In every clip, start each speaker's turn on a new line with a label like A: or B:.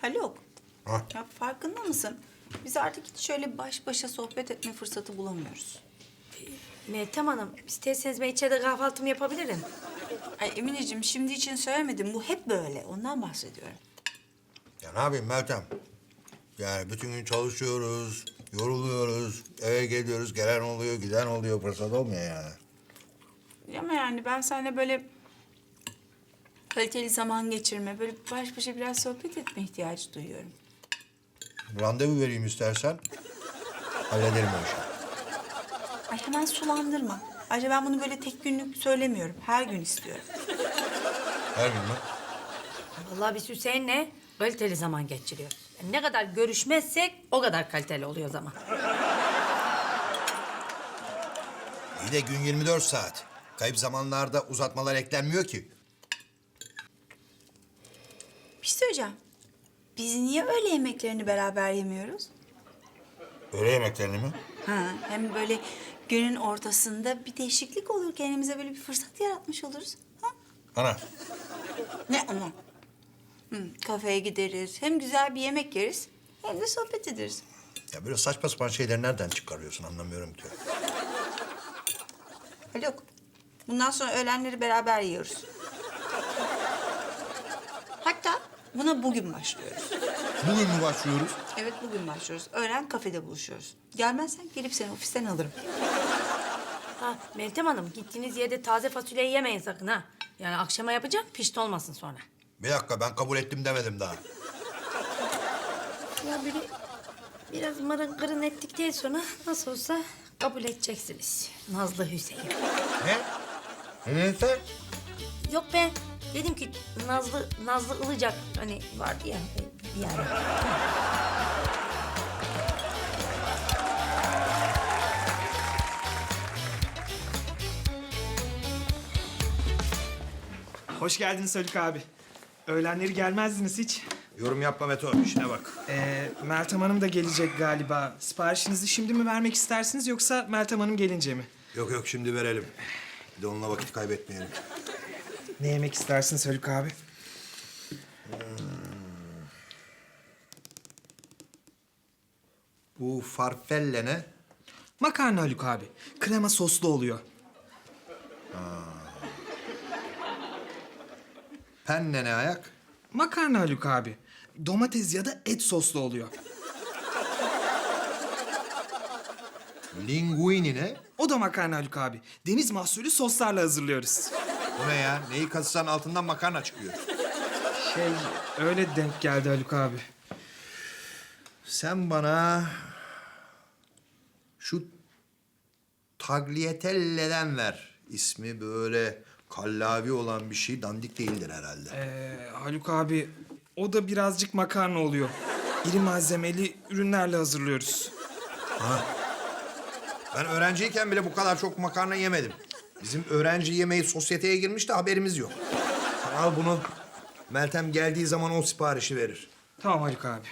A: Haluk.
B: Ha?
A: Ya farkında mısın? Biz artık hiç şöyle baş başa sohbet etme fırsatı bulamıyoruz.
C: Meltem Hanım, isterseniz ben içeride kahvaltımı yapabilirim.
A: Ay Emineciğim şimdi için söylemedim. Bu hep böyle. Ondan bahsediyorum.
B: Ya ne yapayım Meltem? Yani bütün gün çalışıyoruz, yoruluyoruz, eve geliyoruz, gelen oluyor, giden oluyor, fırsat olmuyor yani.
A: Ama yani ben seninle böyle kaliteli zaman geçirme, böyle baş başa biraz sohbet etme ihtiyacı duyuyorum.
B: Randevu vereyim istersen, hallederim o işi.
A: Ay hemen sulandırma. Ayrıca ben bunu böyle tek günlük söylemiyorum. Her gün istiyorum.
B: Her gün mü?
C: Vallahi biz Hüseyin'le kaliteli zaman geçiriyoruz. Yani ne kadar görüşmezsek o kadar kaliteli oluyor zaman.
B: İyi de gün 24 saat. Kayıp zamanlarda uzatmalar eklenmiyor ki.
A: Söyleyeceğim. Biz niye öğle yemeklerini beraber yemiyoruz?
B: Öğle yemeklerini mi?
A: Ha, hem böyle günün ortasında bir değişiklik olur. Kendimize böyle bir fırsat yaratmış oluruz. Ha?
B: Ana,
A: Ne ama? Hı, kafeye gideriz. Hem güzel bir yemek yeriz. Hem de sohbet ederiz.
B: ya böyle saçma sapan şeyleri nereden çıkarıyorsun anlamıyorum ki.
A: Haluk, bundan sonra öğlenleri beraber yiyoruz. Buna bugün başlıyoruz.
B: Bugün mü başlıyoruz?
A: Evet bugün başlıyoruz. Öğlen kafede buluşuyoruz. Gelmezsen gelip seni ofisten alırım.
C: Ha Meltem Hanım, gittiğiniz yerde taze fasulyeyi yemeyin sakın ha. Yani akşama yapacağım, pişti olmasın sonra.
B: Bir dakika ben kabul ettim demedim daha.
C: Ya böyle biraz mırın kırın ettikten sonra nasıl olsa kabul edeceksiniz. Nazlı Hüseyin.
B: Ne? Ne sen?
C: Yok be, dedim ki Nazlı, Nazlı Ilıcak hani vardı ya e, bir ara.
D: Hoş geldiniz Haluk abi. Öğlenleri gelmezdiniz hiç.
B: Yorum yapma Meto, işine bak.
D: Ee, Meltem Hanım da gelecek galiba. Siparişinizi şimdi mi vermek istersiniz yoksa Meltem Hanım gelince mi?
B: Yok yok şimdi verelim. Bir de onunla vakit kaybetmeyelim.
D: Ne yemek istersiniz Haluk abi?
B: Bu farfelle ne?
D: Makarna Haluk abi. Krema soslu oluyor.
B: Penne ne ayak?
D: Makarna Haluk abi. Domates ya da et soslu oluyor.
B: Linguini ne?
D: O da makarna Haluk abi. Deniz mahsulü soslarla hazırlıyoruz.
B: Bu ne ya? Neyi kazısan altından makarna çıkıyor.
D: Şey, öyle denk geldi Haluk abi.
B: Sen bana şu tagliatelle'den ver. İsmi böyle kallavi olan bir şey dandik değildir herhalde.
D: Ee, Haluk abi, o da birazcık makarna oluyor. İri malzemeli ürünlerle hazırlıyoruz.
B: Ben öğrenciyken bile bu kadar çok makarna yemedim. Bizim öğrenci yemeği sosyeteye girmiş de haberimiz yok. Sen al bunu. Meltem geldiği zaman o siparişi verir.
D: Tamam Haluk abi.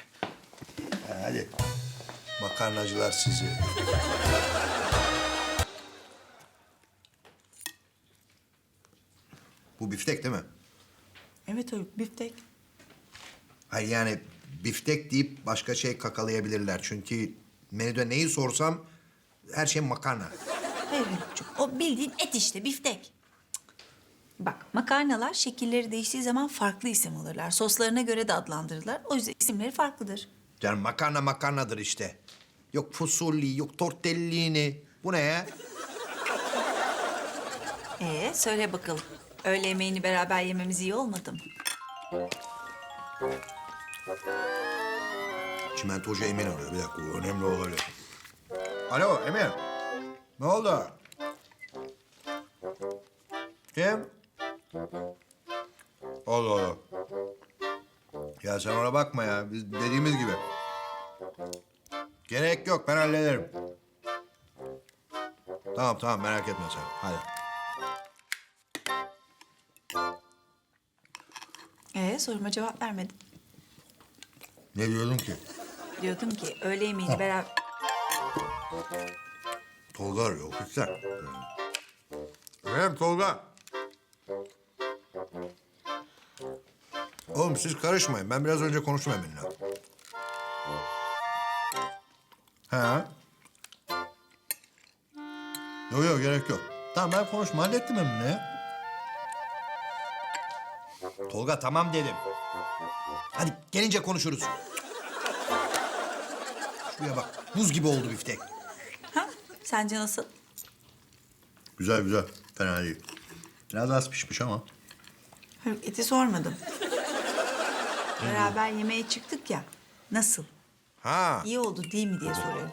B: Ha, hadi. Makarnacılar sizi. Bu biftek değil mi?
A: Evet Haluk, biftek.
B: Hayır yani biftek deyip başka şey kakalayabilirler. Çünkü menüde neyi sorsam her şey makarna.
A: Hayır Haluk'cum, o bildiğin et işte, biftek. Cık. Bak, makarnalar şekilleri değiştiği zaman farklı isim alırlar. Soslarına göre de adlandırırlar. O yüzden isimleri farklıdır.
B: Canım makarna makarnadır işte. Yok fusulli, yok tortellini. Bu ne ya?
A: Ee, söyle bakalım. Öğle yemeğini beraber yememiz iyi olmadı mı?
B: Çimentocu Emin arıyor. Bir dakika, bu önemli olabilir. Alo, Emin. Ne oldu? Kim? Allah Allah. Ya sen ona bakma ya. Biz dediğimiz gibi. Gerek yok, ben hallederim. Tamam tamam, merak etme sen. Hadi.
A: Ee, soruma cevap vermedin.
B: Ne diyordun ki?
A: Diyordum ki öğle yemeğini beraber...
B: Tolga arıyor, ofisler. Efendim Tolga? Oğlum siz karışmayın. Ben biraz önce konuştum Emin'le. Ha? Yok yok gerek yok. Tamam ben konuştum. Hallettim Emin'le.
E: Tolga tamam dedim. Hadi gelince konuşuruz. Şuraya bak. Buz gibi oldu biftek.
A: Sence nasıl?
B: Güzel güzel. Fena değil. Biraz az pişmiş ama.
A: Haluk eti sormadım. Beraber yemeğe çıktık ya. Nasıl?
B: Ha.
A: İyi oldu değil mi diye soruyorum.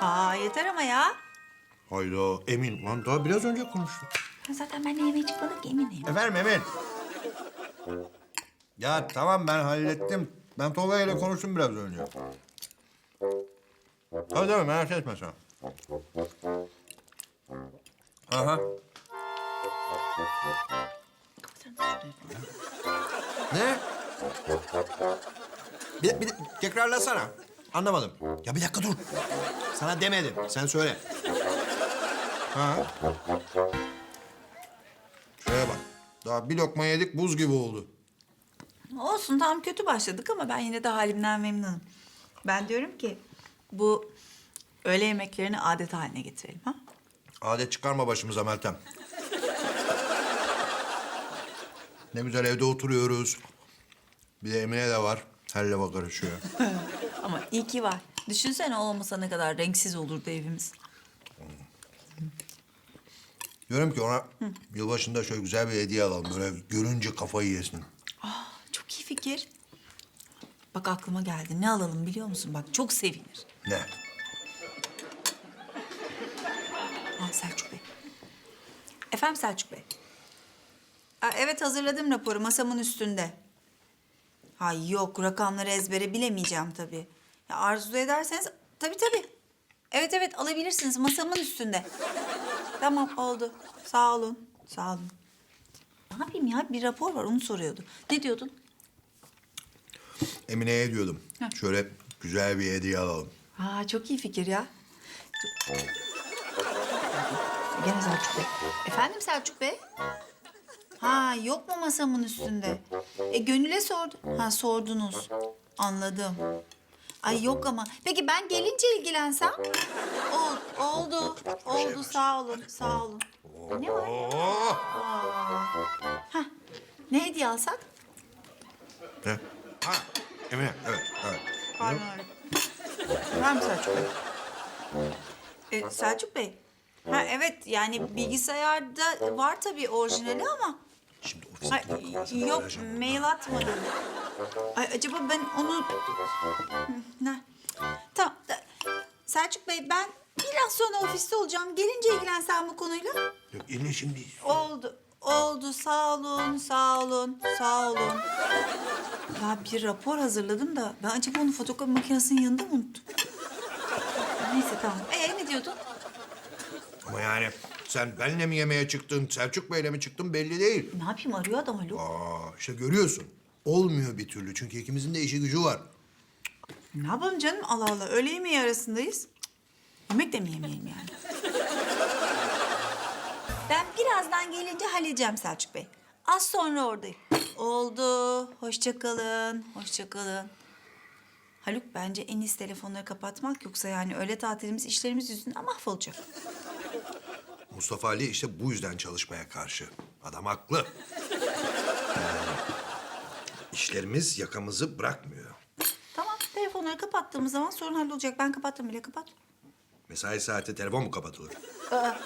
A: Aa yeter ama ya.
B: Hayda Emin. Lan daha biraz önce konuştuk.
A: Zaten benimle yemeğe çıkmadık ki eminim.
B: Efendim Emin. Ya tamam ben hallettim. Ben Tolga ile konuştum biraz önce. Tabii tabii merak etme sen. Aha. Ne?
E: Bir, bir tekrarlasana. Anlamadım. Ya bir dakika dur. Sana demedim. Sen söyle.
B: Ha? Şuraya bak. Daha bir lokma yedik buz gibi oldu.
A: Olsun tam kötü başladık ama ben yine de halimden memnunum. Ben diyorum ki bu öğle yemeklerini adet haline getirelim ha?
B: Adet çıkarma başımıza Meltem. ne güzel evde oturuyoruz. Bir de Emine de var. Her lafa karışıyor.
A: Ama iyi ki var. Düşünsene o olmasa ne kadar renksiz olurdu evimiz.
B: Diyorum ki ona yılbaşında şöyle güzel bir hediye alalım. Böyle görünce kafayı yesin.
A: Aa, çok iyi fikir. Bak aklıma geldi. Ne alalım biliyor musun? Bak çok sevinir.
B: Ne?
A: Aa, Selçuk Bey. Efendim Selçuk Bey. Aa, evet hazırladım raporu masamın üstünde. Ha yok rakamları ezbere bilemeyeceğim tabii. Ya arzu ederseniz tabii tabii. Evet evet alabilirsiniz masamın üstünde. tamam oldu. Sağ olun. Sağ olun. Ne yapayım ya bir rapor var onu soruyordu. Ne diyordun?
B: Emine'ye diyordum.
A: Ha.
B: Şöyle güzel bir hediye alalım.
A: Aa çok iyi fikir ya. Gene Selçuk Bey. Efendim Selçuk Bey? Ha yok mu masamın üstünde? E Gönül'e sordu. Ha sordunuz. Anladım. Ay yok ama. Peki ben gelince ilgilensem? Ol, oldu. Oldu sağ olun. Sağ olun. Ne var? Aa. Hah. Ne hediye alsak?
B: Ne? Ha, Emine, evet, evet.
A: Pardon. Var mı Selçuk Bey? E, Selçuk Bey. Ha evet yani bilgisayarda var tabii orijinali ama...
E: Şimdi gidip kalsın,
A: yok mail atmadım. Ay acaba ben onu... Ne? Tamam. da- Selçuk Bey ben biraz sonra ofiste olacağım. Gelince ilgilensen bu konuyla.
B: Yok, eline şimdi.
A: Oldu. Oldu. Sağ olun. Sağ olun. Sağ olun. Ya bir rapor hazırladım da ben acaba onu fotokopi makinesinin yanında mı unuttum? Neyse tamam. Ee ne diyordun?
B: Ama yani sen benimle mi yemeğe çıktın, Selçuk Bey'le mi çıktın belli değil.
A: Ne yapayım arıyor adam Haluk.
B: Aa, işte görüyorsun. Olmuyor bir türlü çünkü ikimizin de işi gücü var.
A: Ne yapalım canım Allah Allah. Öğle yemeği arasındayız. Yemek de mi yemeyelim yani? ben birazdan gelince halledeceğim Selçuk Bey. Az sonra oradayım. Oldu. Hoşça kalın. Hoşça kalın. Haluk bence en iyisi telefonları kapatmak yoksa yani öğle tatilimiz işlerimiz yüzünden mahvolacak.
B: Mustafa Ali işte bu yüzden çalışmaya karşı. Adam haklı. Yani işlerimiz yakamızı bırakmıyor.
A: Tamam telefonları kapattığımız zaman sorun hallolacak. Ben kapattım bile kapat.
B: Mesai saati telefon mu kapatılır?
A: Aa,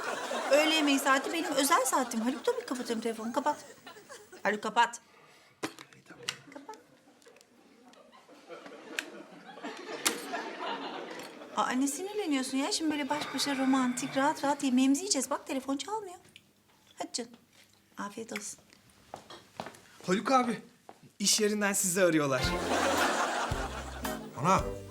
A: öğle yemeği saati benim özel saatim. Haluk tabii kapatırım telefonu. Kapat. Haluk. Kapat. Aa ne sinirleniyorsun ya? Şimdi böyle baş başa romantik, rahat rahat yemeğimizi yiyeceğiz. Bak telefon çalmıyor. Hadi canım. Afiyet olsun.
D: Haluk abi, iş yerinden sizi arıyorlar.
B: Ana.